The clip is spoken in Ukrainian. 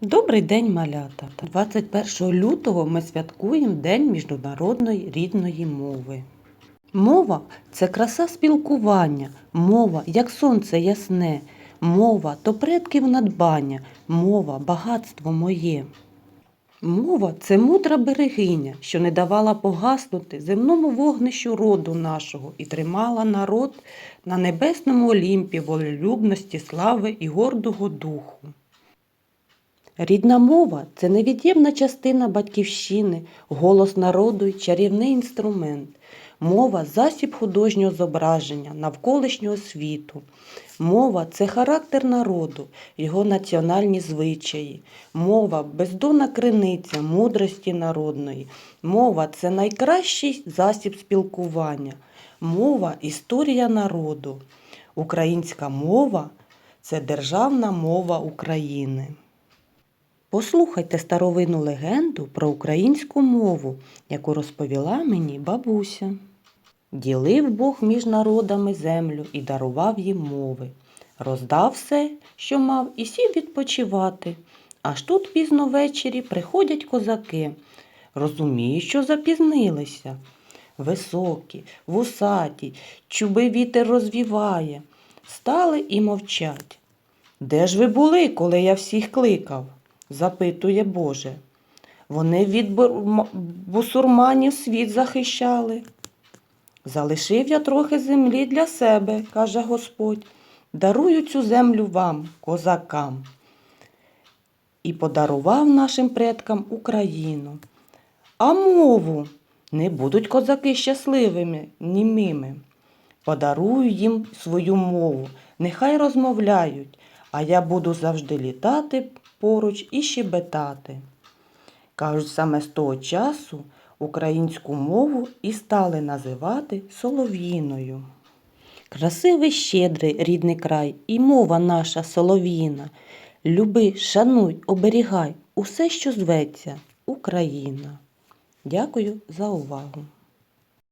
Добрий день, малята! 21 лютого ми святкуємо День міжнародної рідної мови. Мова це краса спілкування, мова як сонце ясне, мова то предків надбання, мова багатство моє. Мова це мудра берегиня, що не давала погаснути земному вогнищу роду нашого і тримала народ на небесному олімпі волелюбності, слави і гордого духу. Рідна мова це невід'ємна частина батьківщини, голос народу й чарівний інструмент. Мова засіб художнього зображення навколишнього світу. Мова це характер народу, його національні звичаї. Мова бездонна криниця мудрості народної. Мова це найкращий засіб спілкування. Мова історія народу. Українська мова це державна мова України. Послухайте старовинну легенду про українську мову, яку розповіла мені бабуся. Ділив Бог між народами землю і дарував їм мови. Роздав все, що мав, і сів відпочивати. Аж тут пізно ввечері приходять козаки. Розуміють, що запізнилися. Високі, вусаті, чуби вітер розвіває. Стали і мовчать. Де ж ви були, коли я всіх кликав? Запитує Боже. Вони від бусурманів світ захищали. Залишив я трохи землі для себе, каже Господь. Дарую цю землю вам, козакам. І подарував нашим предкам Україну. А мову не будуть козаки щасливими, німими. Подарую їм свою мову, нехай розмовляють, а я буду завжди літати поруч і щебетати. Кажуть, саме з того часу українську мову і стали називати солов'їною. Красивий щедрий рідний край і мова наша солов'їна. Люби, шануй, оберігай усе, що зветься Україна. Дякую за увагу.